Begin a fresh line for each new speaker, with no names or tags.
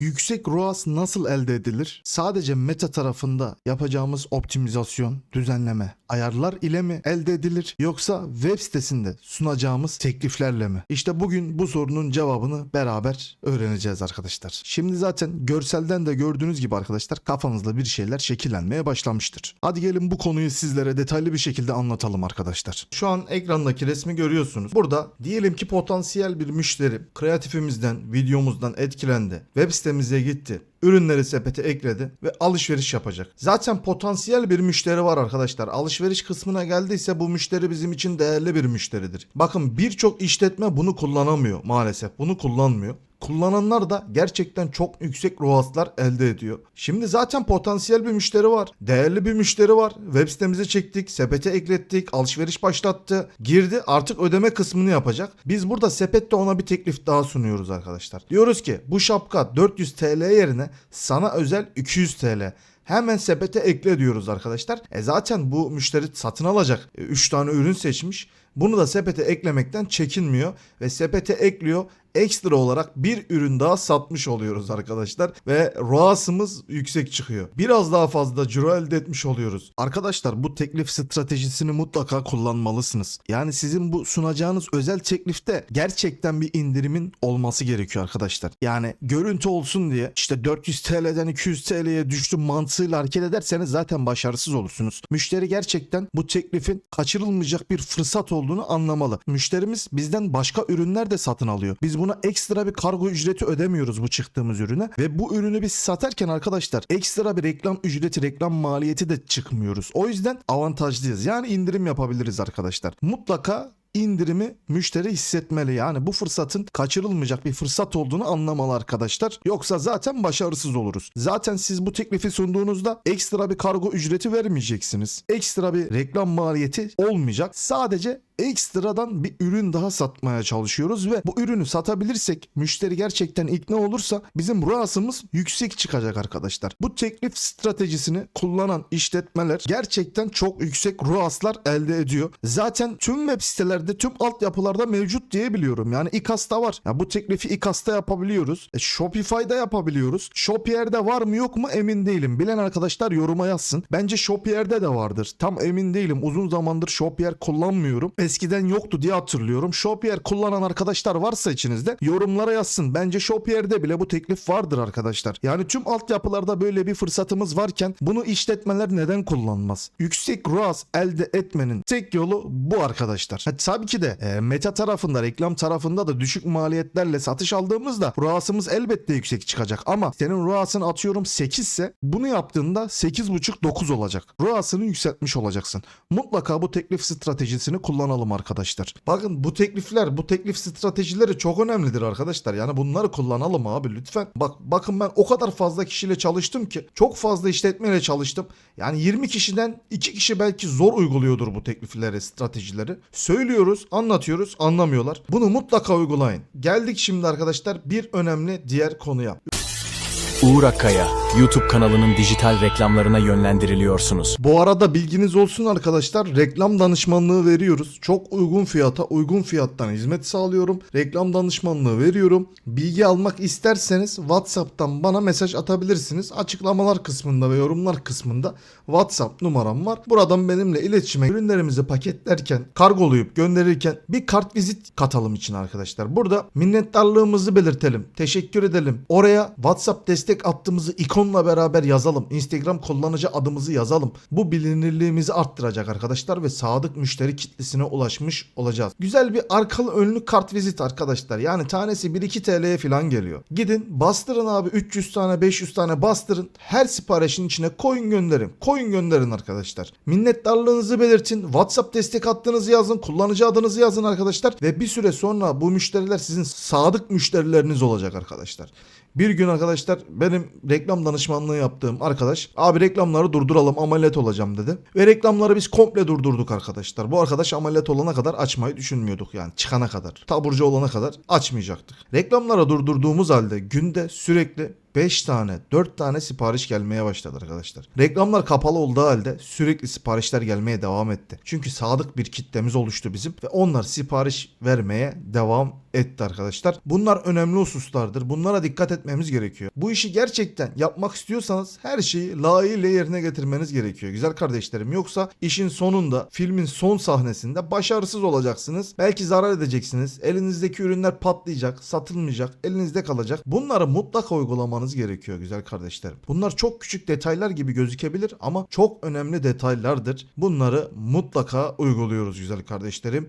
Yüksek ROAS nasıl elde edilir? Sadece meta tarafında yapacağımız optimizasyon, düzenleme, ayarlar ile mi elde edilir yoksa web sitesinde sunacağımız tekliflerle mi? İşte bugün bu sorunun cevabını beraber öğreneceğiz arkadaşlar. Şimdi zaten görselden de gördüğünüz gibi arkadaşlar kafanızda bir şeyler şekillenmeye başlamıştır. Hadi gelin bu konuyu sizlere detaylı bir şekilde anlatalım arkadaşlar. Şu an ekrandaki resmi görüyorsunuz. Burada diyelim ki potansiyel bir müşteri kreatifimizden, videomuzdan etkilendi. Web sitemize gitti ürünleri sepete ekledi ve alışveriş yapacak. Zaten potansiyel bir müşteri var arkadaşlar. Alışveriş kısmına geldiyse bu müşteri bizim için değerli bir müşteridir. Bakın birçok işletme bunu kullanamıyor maalesef. Bunu kullanmıyor. Kullananlar da gerçekten çok yüksek ROAS'lar elde ediyor. Şimdi zaten potansiyel bir müşteri var. Değerli bir müşteri var. Web sitemize çektik, sepete eklettik, alışveriş başlattı. Girdi artık ödeme kısmını yapacak. Biz burada sepette ona bir teklif daha sunuyoruz arkadaşlar. Diyoruz ki bu şapka 400 TL yerine sana özel 200 TL. Hemen sepete ekle diyoruz arkadaşlar. E zaten bu müşteri satın alacak. 3 tane ürün seçmiş. Bunu da sepete eklemekten çekinmiyor ve sepete ekliyor. Ekstra olarak bir ürün daha satmış oluyoruz arkadaşlar ve ROAS'ımız yüksek çıkıyor. Biraz daha fazla ciro elde etmiş oluyoruz. Arkadaşlar bu teklif stratejisini mutlaka kullanmalısınız. Yani sizin bu sunacağınız özel teklifte gerçekten bir indirimin olması gerekiyor arkadaşlar. Yani görüntü olsun diye işte 400 TL'den 200 TL'ye düştü mantığıyla hareket ederseniz zaten başarısız olursunuz. Müşteri gerçekten bu teklifin kaçırılmayacak bir fırsat olduğunu anlamalı. Müşterimiz bizden başka ürünler de satın alıyor. Biz buna ekstra bir kargo ücreti ödemiyoruz bu çıktığımız ürüne ve bu ürünü biz satarken arkadaşlar ekstra bir reklam ücreti, reklam maliyeti de çıkmıyoruz. O yüzden avantajlıyız. Yani indirim yapabiliriz arkadaşlar. Mutlaka indirimi müşteri hissetmeli. Yani bu fırsatın kaçırılmayacak bir fırsat olduğunu anlamalı arkadaşlar. Yoksa zaten başarısız oluruz. Zaten siz bu teklifi sunduğunuzda ekstra bir kargo ücreti vermeyeceksiniz. Ekstra bir reklam maliyeti olmayacak. Sadece ekstradan bir ürün daha satmaya çalışıyoruz ve bu ürünü satabilirsek müşteri gerçekten ikna olursa bizim ROAS'ımız yüksek çıkacak arkadaşlar. Bu teklif stratejisini kullanan işletmeler gerçekten çok yüksek ROAS'lar elde ediyor. Zaten tüm web sitelerde tüm altyapılarda mevcut diye biliyorum. Yani İKAS'ta var. Ya bu teklifi İKAS'ta yapabiliyoruz. E, Shopify'da yapabiliyoruz. Shopier'de var mı yok mu emin değilim. Bilen arkadaşlar yoruma yazsın. Bence Shopier'de de vardır. Tam emin değilim. Uzun zamandır Shopier kullanmıyorum. Eskiden yoktu diye hatırlıyorum. Shopier kullanan arkadaşlar varsa içinizde yorumlara yazsın. Bence Shopier'de bile bu teklif vardır arkadaşlar. Yani tüm altyapılarda böyle bir fırsatımız varken bunu işletmeler neden kullanmaz? Yüksek ROAS elde etmenin tek yolu bu arkadaşlar. Ha, tabii ki de e, meta tarafında, reklam tarafında da düşük maliyetlerle satış aldığımızda ROAS'ımız elbette yüksek çıkacak. Ama senin ROAS'ın atıyorum 8 ise bunu yaptığında 8.5-9 olacak. ROAS'ını yükseltmiş olacaksın. Mutlaka bu teklif stratejisini kullanalım arkadaşlar. Bakın bu teklifler, bu teklif stratejileri çok önemlidir arkadaşlar. Yani bunları kullanalım abi lütfen. Bak bakın ben o kadar fazla kişiyle çalıştım ki çok fazla işletmeyle çalıştım. Yani 20 kişiden 2 kişi belki zor uyguluyordur bu teklifleri, stratejileri. Söylüyoruz, anlatıyoruz, anlamıyorlar. Bunu mutlaka uygulayın. Geldik şimdi arkadaşlar bir önemli diğer konuya.
Uğur Akkaya, YouTube kanalının dijital reklamlarına yönlendiriliyorsunuz.
Bu arada bilginiz olsun arkadaşlar reklam danışmanlığı veriyoruz. Çok uygun fiyata uygun fiyattan hizmet sağlıyorum. Reklam danışmanlığı veriyorum. Bilgi almak isterseniz WhatsApp'tan bana mesaj atabilirsiniz. Açıklamalar kısmında ve yorumlar kısmında WhatsApp numaram var. Buradan benimle iletişime ürünlerimizi paketlerken, kargolayıp gönderirken bir kart vizit katalım için arkadaşlar. Burada minnettarlığımızı belirtelim. Teşekkür edelim. Oraya WhatsApp destek attığımızı ikonla beraber yazalım. Instagram kullanıcı adımızı yazalım. Bu bilinirliğimizi arttıracak arkadaşlar ve sadık müşteri kitlesine ulaşmış olacağız. Güzel bir arkalı önlü kart vizit arkadaşlar. Yani tanesi 1-2 TL'ye falan geliyor. Gidin bastırın abi 300 tane 500 tane bastırın. Her siparişin içine koyun gönderin. Koyun gönderin arkadaşlar. Minnettarlığınızı belirtin. WhatsApp destek hattınızı yazın. Kullanıcı adınızı yazın arkadaşlar. Ve bir süre sonra bu müşteriler sizin sadık müşterileriniz olacak arkadaşlar. Bir gün arkadaşlar benim reklam danışmanlığı yaptığım arkadaş abi reklamları durduralım ameliyat olacağım dedi. Ve reklamları biz komple durdurduk arkadaşlar. Bu arkadaş ameliyat olana kadar açmayı düşünmüyorduk yani çıkana kadar. Taburcu olana kadar açmayacaktık. Reklamları durdurduğumuz halde günde sürekli 5 tane 4 tane sipariş gelmeye başladı arkadaşlar. Reklamlar kapalı olduğu halde sürekli siparişler gelmeye devam etti. Çünkü sadık bir kitlemiz oluştu bizim ve onlar sipariş vermeye devam etti arkadaşlar. Bunlar önemli hususlardır. Bunlara dikkat etmemiz gerekiyor. Bu işi gerçekten yapmak istiyorsanız her şeyi layığıyla yerine getirmeniz gerekiyor güzel kardeşlerim. Yoksa işin sonunda filmin son sahnesinde başarısız olacaksınız. Belki zarar edeceksiniz. Elinizdeki ürünler patlayacak, satılmayacak, elinizde kalacak. Bunları mutlaka uygulamanız gerekiyor güzel kardeşlerim. Bunlar çok küçük detaylar gibi gözükebilir ama çok önemli detaylardır. Bunları mutlaka uyguluyoruz güzel kardeşlerim.